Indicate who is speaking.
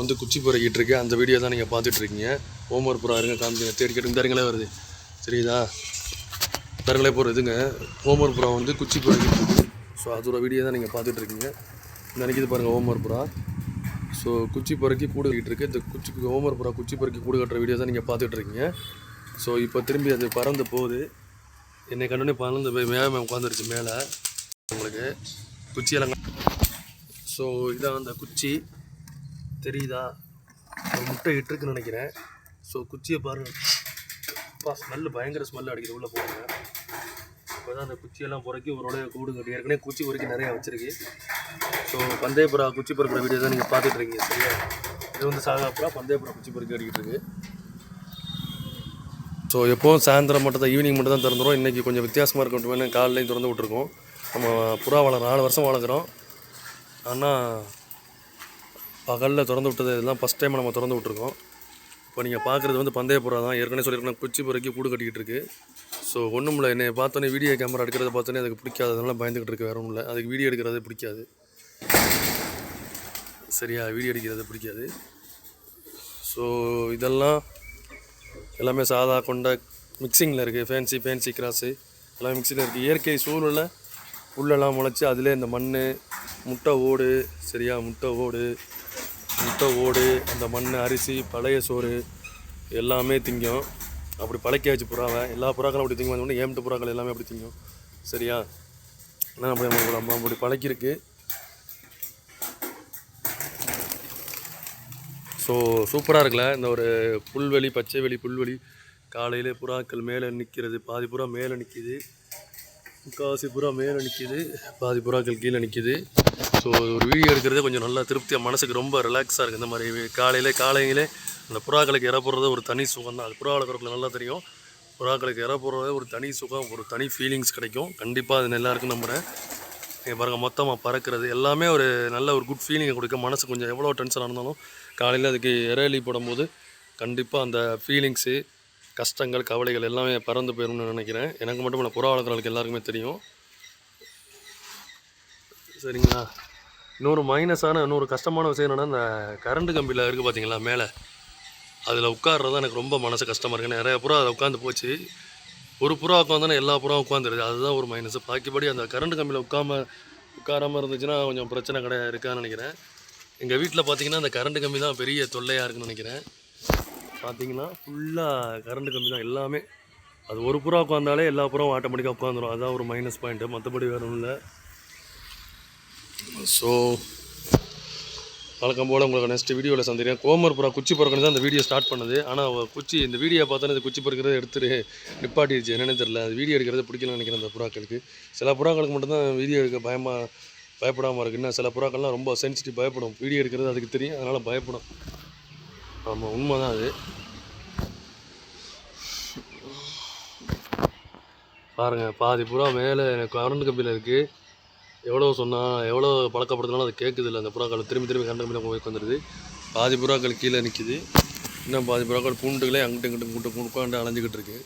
Speaker 1: வந்து குச்சி பொறுக்கிட்டு இருக்கு. அந்த வீடியோ தான் நீங்கள் பார்த்துட்ருக்கீங்க ஹோம்ஒர்க் புறா இருங்க காமிக்க தேடி கேட்டு தருங்களே வருது. சரிதா? தருங்களே போகிற இதுங்க. ஹோம்ஒர்க் புறா வந்து குச்சி பொறுக்கிட்டு இருக்கு. ஸோ அதோட வீடியோ தான் நீங்கள் பார்த்துட்ருக்கீங்க நினைக்கிது பாருங்கள் ஹோம்ஒர்க் புறா ஸோ குச்சி பொறுக்கி கூடு கட்டிட்டு இருக்கு. இந்த குச்சி ஹோம்ஒர்க் புறா குச்சி பொறுக்கி கூடு கட்டுற வீடியோ தான் நீங்கள் பார்த்துட்ருக்கீங்க ஸோ இப்போ திரும்பி அது பறந்து போகுது. என்னை கண்டுனே பறந்து போய் மேலே உட்காந்துருச்சு மேலே. உங்களுக்கு குச்சியெல்லாம் ஸோ இதான் அந்த குச்சி. தெரியுதா? ஒரு முட்டை இட்டுருக்குன்னு நினைக்கிறேன். ஸோ குச்சியை பாருங்க அப்பா ஸ்மெல்லு பயங்கர ஸ்மெல் அடிக்குது உள்ளே போடுங்க இப்போ தான் அந்த குச்சியெல்லாம் புறக்கி ஒருடைய கூடு கட்டி ஏற்கனவே குச்சி பொறுக்கி நிறையா வச்சுருக்கு. ஸோ பந்தயப்புறா குச்சி பொறுக்கிற வீடியோ தான் நீங்கள் பார்த்துட்டு இருக்கீங்க. சரியா? இது வந்து சாகாப்புறா பந்தயப்புறா குச்சி பொறுக்கி அடிக்கிட்டு இருக்கு. ஸோ எப்போவும் சாயந்தரம் மட்டும் தான் ஈவினிங் மட்டும் தான் திறந்துடும் இன்றைக்கி கொஞ்சம் வித்தியாசமாக இருக்கட்டும் காலையிலையும் திறந்து விட்ருக்கோம் நம்ம புறா வளர்கிறோம் நாலு வருஷம் வளர்க்குறோம். ஆனால் பகலில் திறந்து விட்டது இதெல்லாம் ஃபஸ்ட் டைம் நம்ம திறந்து விட்ருக்கோம் இப்போ நீங்கள் பார்க்குறது வந்து பந்தய புறா தான். ஏற்கனவே சொல்லியிருக்கேன் குச்சி புறக்கி கூடு கட்டிக்கிட்டு இருக்கு. ஸோ ஒன்றும் இல்லை என்னை பார்த்தோன்னே வீடியோ கேமரா எடுக்கிறத பார்த்தோன்னே அதுக்கு பிடிக்காது அதனால பயந்துக்கிட்டு இருக்கு வேறு ஒன்றும் இல்லை. அதுக்கு வீடியோ எடுக்கிறது பிடிக்காது. சரியா வீடியோ எடுக்கிறது பிடிக்காது. ஸோ இதெல்லாம் எல்லாமே சாதா கொண்ட மிக்சிங்கில் இருக்குது ஃபேன்சி ஃபேன்சி கிராஸு எல்லாம் மிக்சியில் இருக்குது இயற்கை சூழலில் உள்ளெல்லாம் முளைச்சி அதிலே இந்த மண் முட்டை ஓடு. சரியா முட்டை ஓடு. முட்டை ஓடு அந்த மண் அரிசி பழைய சோறு எல்லாமே திங்கும். அப்படி பழக்கியாச்சு புறாவை. எல்லா புறாக்களும் அப்படி திங்கும். வந்தோடனே ஏம்ட்டு புறாக்கள் எல்லாமே அப்படி திங்கும். சரியா? ஆனால் அப்படி நம்ம அப்படி பழக்கிருக்கு ஸோ சூப்பராக இருக்குல்ல? இந்த ஒரு புல்வெளி பச்சை வெளி புல்வெளி. காலையிலே புறாக்கள் மேலே நிற்கிறது பாதி புறா மேலே நிற்கிது முக்கால்வாசி புறா மேலே நிற்கிது பாதி புறாக்கள் கீழே நிற்கிது ஸோ ஒரு வீடியோ எடுக்கிறதே கொஞ்சம் நல்லா திருப்தியாக மனசுக்கு ரொம்ப ரிலாக்ஸாக இருக்குது இந்த மாதிரி காலையிலே காலையிலே அந்த புறாக்களுக்கு இற போடுறது ஒரு தனி சுகம் தான் அது புறா வளர்க்குறதுல நல்லா தெரியும். புறாக்களுக்கு இற போடுறது ஒரு தனி சுகம் ஒரு தனி ஃபீலிங்ஸ் கிடைக்கும். கண்டிப்பாக அது எல்லாருக்கும் நம்புகிறேன் நீங்கள் பாருங்கள் மொத்தமாக பறக்கிறது எல்லாமே ஒரு நல்ல ஒரு குட் ஃபீலிங்கை கொடுக்க மனசு கொஞ்சம் எவ்வளோ டென்ஷனாக இருந்தாலும் காலையில் அதுக்கு இறையலி போடும்போது கண்டிப்பாக அந்த ஃபீலிங்ஸு கஷ்டங்கள் கவலைகள் எல்லாமே பறந்து போயிடும்னு நினைக்கிறேன். எனக்கு மட்டும் இல்லை புறா வளர்க்குறவங்களுக்கு எல்லாருக்குமே தெரியும். சரிங்களா? இன்னொரு மைனஸான இன்னொரு கஷ்டமான விஷயம் என்னென்னா இந்த கரண்ட் கம்பியில் இருக்குது பார்த்தீங்களா மேலே. அதில் உட்கார்றது தான் எனக்கு ரொம்ப மனசு கஷ்டமாக இருக்குது நிறைய புறா அதில் உட்காந்து போச்சு. ஒரு புறா உட்காந்தோன்னா எல்லா புறாவும் உட்காந்துருது அதுதான் ஒரு மைனஸ் பாக்கிப்படி அந்த கரண்ட் கம்பியில் உட்காம உட்காராமல் இருந்துச்சுன்னா கொஞ்சம் பிரச்சனை கிடையாது இருக்கான்னு நினைக்கிறேன். எங்கள் வீட்டில் பார்த்தீங்கன்னா அந்த கரண்ட் கம்பி தான் பெரிய தொல்லையாக இருக்குன்னு நினைக்கிறேன். பார்த்தீங்கன்னா ஃபுல்லாக கரண்ட் கம்மி தான் எல்லாமே. அது ஒரு புறா உட்காந்தாலே எல்லா புறாவும் ஆட்டோமேட்டிக்காக உட்காந்துரும் அதுதான் ஒரு மைனஸ் பாயிண்ட்டு மற்றபடி வேறு இல்லை ஸோ வழக்கம் போல் உங்களுக்கு நெக்ஸ்ட் வீடியோவில் சந்திக்கிறேன். கோமர் புறா குச்சி பொறுக்கணும் தான் அந்த வீடியோ ஸ்டார்ட் பண்ணது. ஆனால் குச்சி இந்த வீடியோ பார்த்தாலே இந்த குச்சி பிறக்கிறத எடுத்துட்டு நிப்பாட்டிடுச்சு. என்னென்னு தெரியல. அது வீடியோ எடுக்கிறது பிடிக்கலன்னு நினைக்கிறேன் அந்த புறாக்களுக்கு. சில புறாக்களுக்கு மட்டும்தான் வீடியோ எடுக்க பயமாக பயப்படாமல் இருக்குது இன்னும் சில புறாக்கள்லாம் ரொம்ப சென்சிட்டிவ் பயப்படும். வீடியோ எடுக்கிறது அதுக்கு தெரியும். அதனால் பயப்படும். ஆமாம் உண்மை தான் அது. பாருங்கள் பாதி புறா மேலே கரண்ட் கம்பியில் இருக்குது எவ்வளோ சொன்னால் எவ்வளோ பழக்கப்படுத்தினாலும் அது கேட்குது இல்லை அந்த புறாக்கள். திரும்பி திரும்பி கரண்ட் கம்பியில் போய் வந்துடுது பாதி புறாக்கள் கீழே நிற்கிது இன்னும் பாதி புறாக்கள் பூண்டுகளே அங்கிட்டு இங்கிட்டு கூட்டு உட்காந்து அலைஞ்சிக்கிட்டு இருக்குது